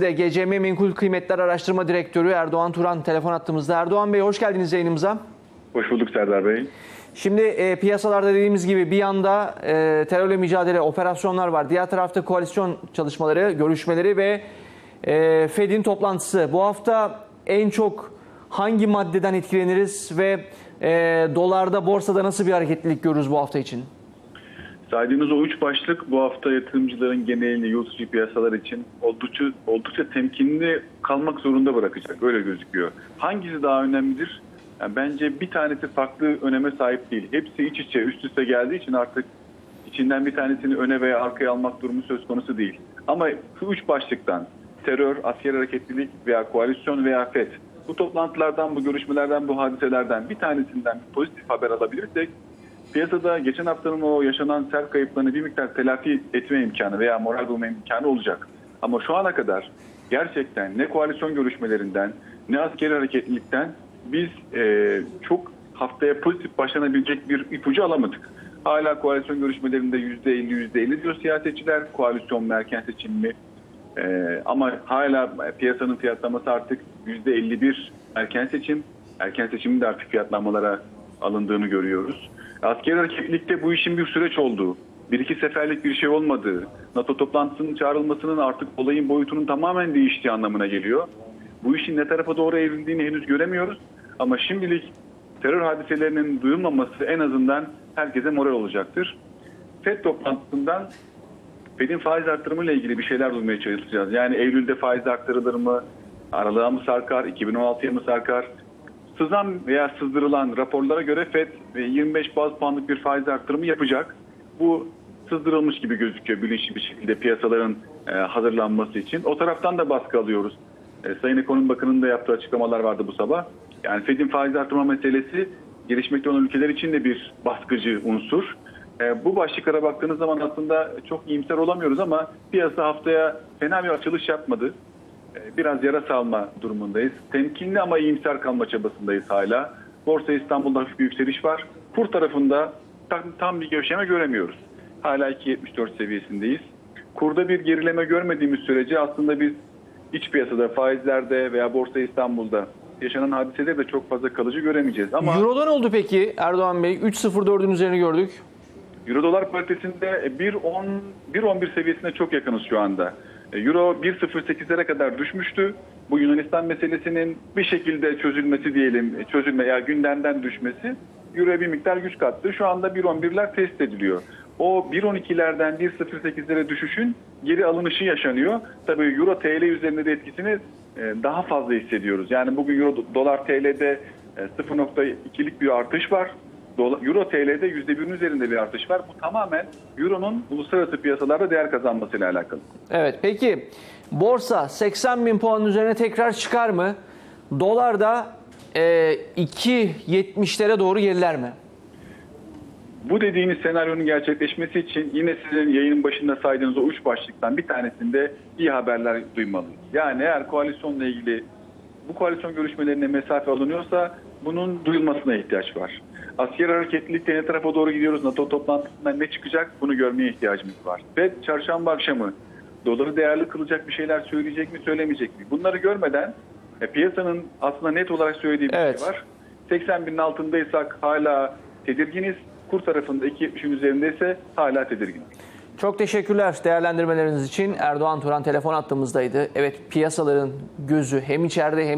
de GCM Menkul Kıymetler Araştırma Direktörü Erdoğan Turan telefon attığımızda. Erdoğan Bey hoş geldiniz yayınımıza. Hoş bulduk Serdar Bey. Şimdi e, piyasalarda dediğimiz gibi bir yanda e, terörle mücadele operasyonlar var. Diğer tarafta koalisyon çalışmaları, görüşmeleri ve e, Fed'in toplantısı. Bu hafta en çok hangi maddeden etkileniriz ve e, dolarda, borsada nasıl bir hareketlilik görürüz bu hafta için? Saydığınız o üç başlık bu hafta yatırımcıların genelini yurt dışı piyasalar için oldukça, oldukça temkinli kalmak zorunda bırakacak. Öyle gözüküyor. Hangisi daha önemlidir? Yani bence bir tanesi farklı öneme sahip değil. Hepsi iç içe, üst üste geldiği için artık içinden bir tanesini öne veya arkaya almak durumu söz konusu değil. Ama şu üç başlıktan terör, asker hareketlilik veya koalisyon veya FED bu toplantılardan, bu görüşmelerden, bu hadiselerden bir tanesinden bir pozitif haber alabilirsek piyasada geçen haftanın o yaşanan sert kayıplarını bir miktar telafi etme imkanı veya moral bulma imkanı olacak. Ama şu ana kadar gerçekten ne koalisyon görüşmelerinden ne askeri hareketlilikten biz e, çok haftaya pozitif başlanabilecek bir ipucu alamadık. Hala koalisyon görüşmelerinde %50 %50 diyor siyasetçiler. Koalisyon mu erken seçim mi? Ee, ama hala piyasanın fiyatlaması artık %51 erken seçim. Erken seçimin de artık fiyatlanmalara alındığını görüyoruz. Askeri hareketlilikte bu işin bir süreç olduğu, bir iki seferlik bir şey olmadığı, NATO toplantısının çağrılmasının artık olayın boyutunun tamamen değiştiği anlamına geliyor. Bu işin ne tarafa doğru evrildiğini henüz göremiyoruz. Ama şimdilik terör hadiselerinin duyulmaması en azından herkese moral olacaktır. FED toplantısından Fed'in faiz artırımıyla ilgili bir şeyler duymaya çalışacağız. Yani Eylül'de faiz arttırılır mı? Aralığa mı sarkar? 2016'ya mı sarkar? Sızan veya sızdırılan raporlara göre Fed 25 baz puanlık bir faiz artırımı yapacak. Bu sızdırılmış gibi gözüküyor bilinçli bir şekilde piyasaların e, hazırlanması için. O taraftan da baskı alıyoruz. E, Sayın Ekonomi Bakanı'nın da yaptığı açıklamalar vardı bu sabah. Yani Fed'in faiz artırma meselesi gelişmekte olan ülkeler için de bir baskıcı unsur. E, bu başlıklara baktığınız zaman aslında çok iyimser olamıyoruz ama piyasa haftaya fena bir açılış yapmadı. E, biraz yara salma durumundayız. Temkinli ama iyimser kalma çabasındayız hala. Borsa İstanbul'da hafif bir yükseliş var. Kur tarafında tam, tam bir gevşeme göremiyoruz. Hala 2.74 seviyesindeyiz. Kurda bir gerileme görmediğimiz sürece aslında biz iç piyasada, faizlerde veya Borsa İstanbul'da yaşanan hadiseleri de çok fazla kalıcı göremeyeceğiz. Ama Euro'da ne oldu peki Erdoğan Bey? 3.04'ün üzerine gördük. Euro dolar paritesinde 1.10 1.11 seviyesine çok yakınız şu anda. E, Euro 1.08'lere kadar düşmüştü. Bu Yunanistan meselesinin bir şekilde çözülmesi diyelim, e, çözülme ya gündemden düşmesi Euro'ya bir miktar güç kattı. Şu anda 1.11'ler test ediliyor. O 1.12'lerden 1.08'lere düşüşün geri alınışı yaşanıyor. Tabii Euro TL üzerinde de etkisini e, daha fazla hissediyoruz. Yani bugün Euro dolar TL'de e, 0.2'lik bir artış var. Euro TL'de %1'in üzerinde bir artış var. Bu tamamen Euro'nun uluslararası piyasalarda değer kazanmasıyla alakalı. Evet peki borsa 80 bin puanın üzerine tekrar çıkar mı? Dolar da e, 2.70'lere doğru geriler mi? Bu dediğiniz senaryonun gerçekleşmesi için yine sizin yayının başında saydığınız o üç başlıktan bir tanesinde iyi haberler duymalıyız. Yani eğer koalisyonla ilgili bu koalisyon görüşmelerine mesafe alınıyorsa bunun duyulmasına ihtiyaç var. Asker hareketlilikte ne tarafa doğru gidiyoruz, NATO toplantısından ne çıkacak bunu görmeye ihtiyacımız var. Ve çarşamba akşamı doları değerli kılacak bir şeyler söyleyecek mi söylemeyecek mi? Bunları görmeden e, piyasanın aslında net olarak söylediği bir Evet. şey var. 80 binin altındaysak hala tedirginiz. Kur tarafında 2.70'in üzerindeyse hala tedirginiz. Çok teşekkürler değerlendirmeleriniz için. Erdoğan Turan telefon attığımızdaydı. Evet piyasaların gözü hem içeride hem